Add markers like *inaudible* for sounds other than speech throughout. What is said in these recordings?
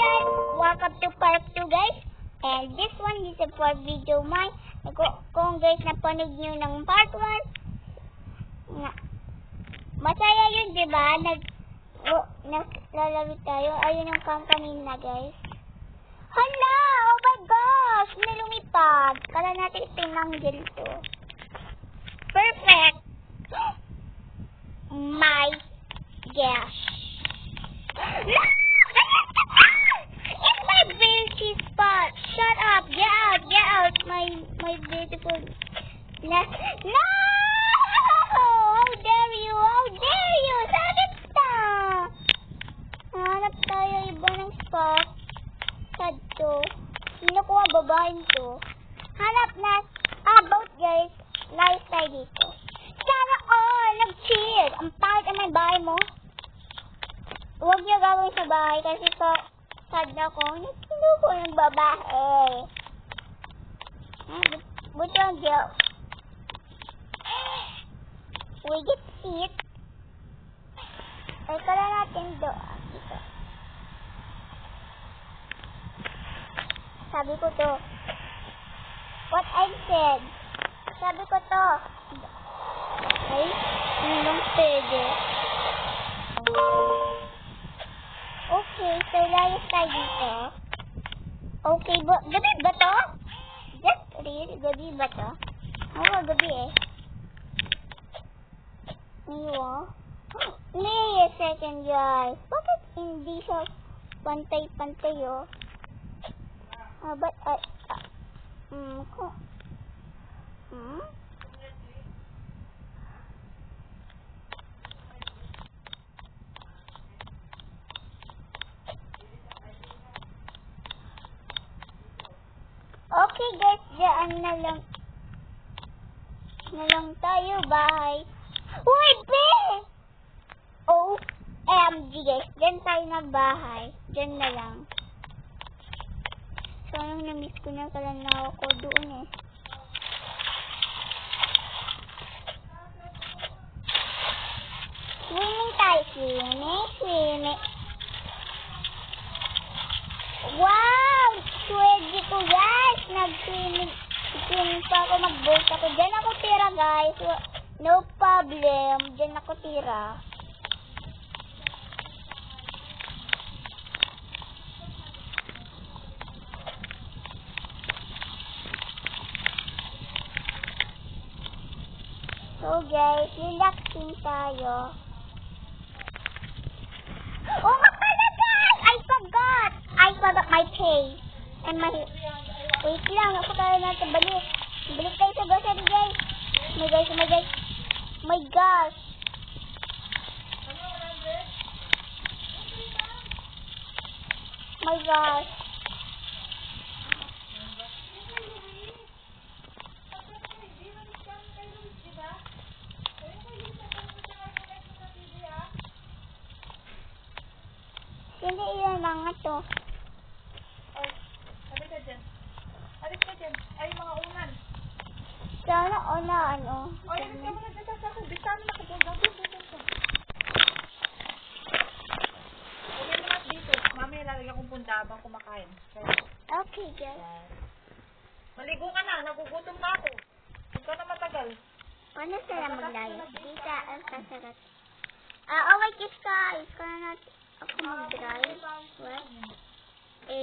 guys! Welcome to part 2 guys. And this one is a for video mine. Kung, guys napanood nyo ng part 1, na, masaya yun di ba? Nag, o, naglalaro tayo. Ayun yung company na guys. Hala! Oh my gosh! May lumipad. Kala natin tinanggil to. Perfect! *gasps* My gosh. *gasps* No! It's my beauty spot. Shut up. Get out. Get out. My my beautiful. Na no! How dare you? How dare you? Sakit na. Hanap tayo iba ng spot. Sad to. Ang babaeng to? Hanap na. Boat guys. Layos tayo dito. Sana all! Nag-chill! Ang pangit ang may bahay mo. Huwag niyo gawin sa bahay kasi sa sad ako. Hindi ko ng babae. But- Buti ang joke. Get seat. Ay, kala natin do. Dito. Sabi ko to. What I said. Sabi ko to. Ay, hindi pwede. Okay, so layas tayo dito. Okay, gabi ba to? Just real, gabi ba to? Oo, gabi eh. Niyo. May second guys. Bakit hindi siya pantay-pantay oh? Ah, but, ah, ah, hmm, ko, hmm? Okay guys, dyan na lang. Na lang tayo, bahay. Uy, be! OMG guys, dyan tayo na bahay. Dyan na lang. Sayang na-miss ko na kalanaw ko doon eh. Swimming tayo, swimming, swimming. Wow! Swede ko guys! Nag-swimming. Swimming pa ako, mag-boat ako. Diyan ako tira guys. No problem. Diyan ako tira. So guys, relaxing tayo. Oh nga pala guys! I forgot! I forgot my pay. And my... Wait lang, ako tayo natin balik. Balik tayo sa grocery guys. My guys, my guys. My gosh. My gosh. Hindi yun mga to. Ay, sabi ka dyan. Alis ka dyan. Ay, mga unan. Sana o na ano. Ay, alis ka muna dyan Bisano na doon, doon. Huwag mo lahat dito. Mamaya lalagyan kong punta habang kumakain. Okay guys. Maligo ka na. Nagugutom na ako. Huwag ka na matagal. Paano sila maglayas? Dita ang sasarat. Ah, oh my guys. Kaya natin ako mag-drive. What? A.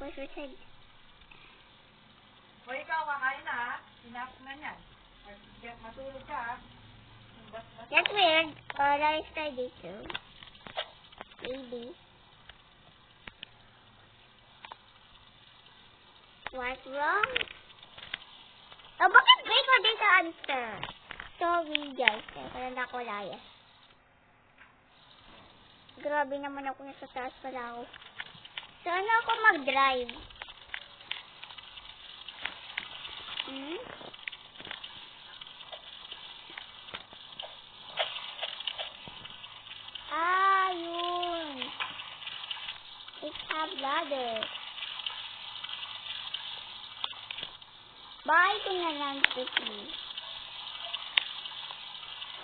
What's your? O, ikaw, kakain na ha. Sinap na niyan. Mag- Matulog ka. Bas-bas. That's weird. Uh, layas tayo dito. Maybe. What's wrong? Oh, bakit break ko dito answer? Sorry guys. Kaya na ako layas. Grabe naman ako nasa taas pala ako. Sana ako mag-drive. Hmm? Ah, yun. It's a ladder. Bahay ko na lang quickly.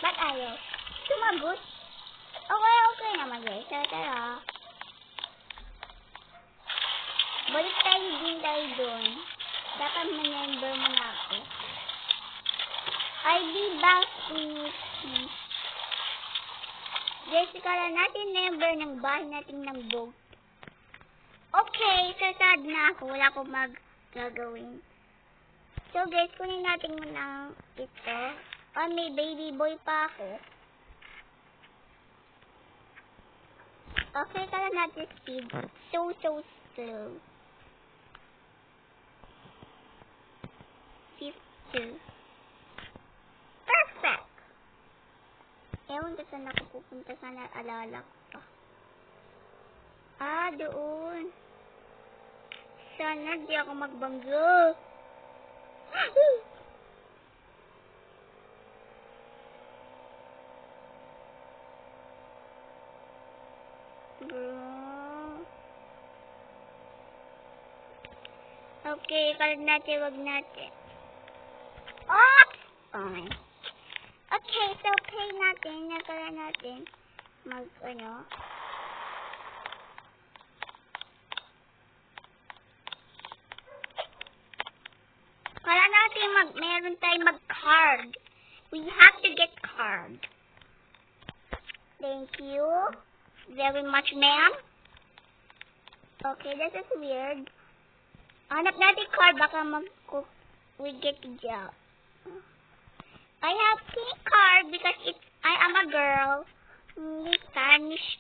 Ba't ayaw? Sumagot? Okay, okay naman guys. Tara, tara. ID din tayo doon. Dapat ma-member mo na ako. ID box community. Jessica lang natin member ng bahay natin ng Bog. Okay, sasad na ako. Wala akong mag-gagawin. So guys, kunin natin muna ito. Oh, may baby boy pa ako. Okay, kala natin speed. So, so slow. 52. Perfect! Ewan ko saan ako pupunta. Sana alala ko pa. Ah, doon. Sana di ako magbangga. Bro. Okay, kalag natin, wag natin. Oops! Okay. Okay, so play natin, nagkala natin mag, ano, meron tayong mag-card. We have to get card. Thank you very much, ma'am. Okay, this is weird. Hanap natin card, baka mag, we get job. I have pink card because it's, I am a girl. Spanish.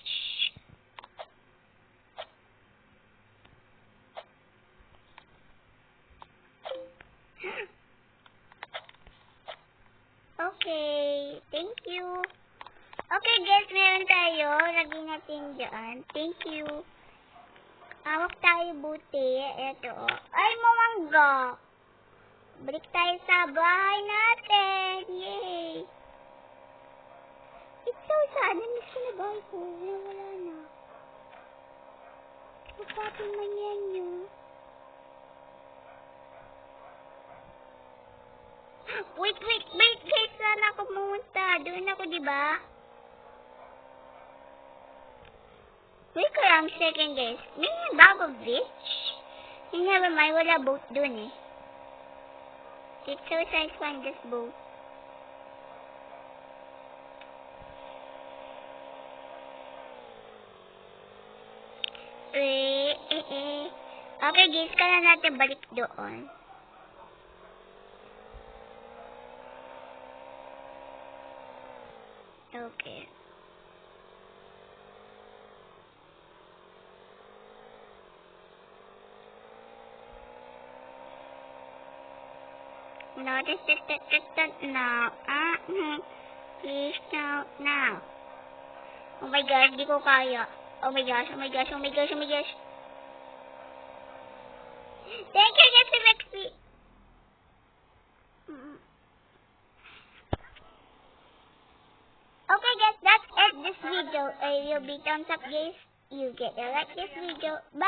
Okay, guys, meron tayo. Lagyan natin dyan. Thank you. Awak tayo buti. Ito, oh. Ay, mamangga. Balik tayo sa bahay natin. Yay! It's so sad. Namiss ko na bahay ko. Wala, na. Magpapin man yan yun. *gasps* Wait, wait, wait, guys. Saan ako pumunta? Doon ako, di ba? Wait ko lang second, guys. May bago beach? Eh, never mind. Wala boat doon eh. It's so sad to find this boat. Eh, eh, eh. Okay, guys, kaya natin balik doon. Okay. No, this is the, the, the, now. Ah, mm, please, no, now. Oh my gosh, di ko kaya. Oh my gosh, oh my gosh, oh my gosh, oh my gosh. Thank you, Rexy. Mm. Okay guys, that's it this video. Uh, you'll be thumbs up guys. You get to like this video. Bye.